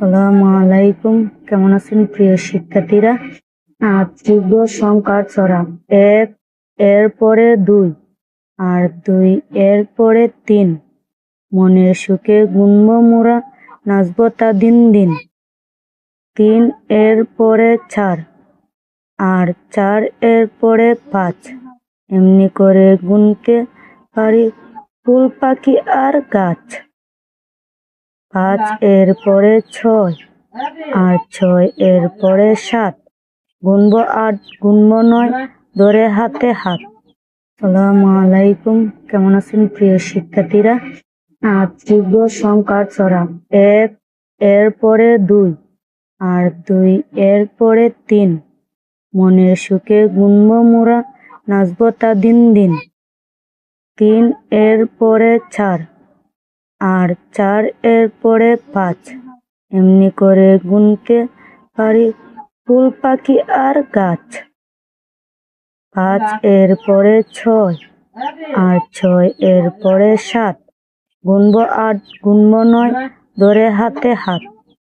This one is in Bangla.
সালামু আলাইকুম। কেমন আছেন প্রিয় শিক্ষার্থীরা? তীব্র সংখ্যার ছড়া এক, এর পরে দুই, আর দুই, এর পরে তিন। মনের সুখে গুনব মোরা নাচব তা দিন দিন। তিন, এর পরে চার, আর চার, এর পরে পাঁচ। এমনি করে গুনতে পারি ফুল পাখি আর গাছ। পাঁচ এর পরে ছয় আর ছয় এর পরে সাত। গুনবো আট গুনবো নয় ধরে হাতে হাত। সালামু আলাইকুম কেমন আছেন প্রিয় শিক্ষার্থীরা? আজ তীব্র সংখ্যার ছড়া। এক এর পরে দুই আর দুই এর পরে তিন। মনের সুখে গুনব মোরা নাচব তা দিন দিন। তিন এর পরে চার আর চার এর পরে পাঁচ। এমনি করে গুনতে পারি ফুল পাখি আর গাছ। পাঁচ এর পরে ছয় আর ছয় এর পরে সাত। গুনবো আট, গুনবো নয়, ধরে হাতে হাত।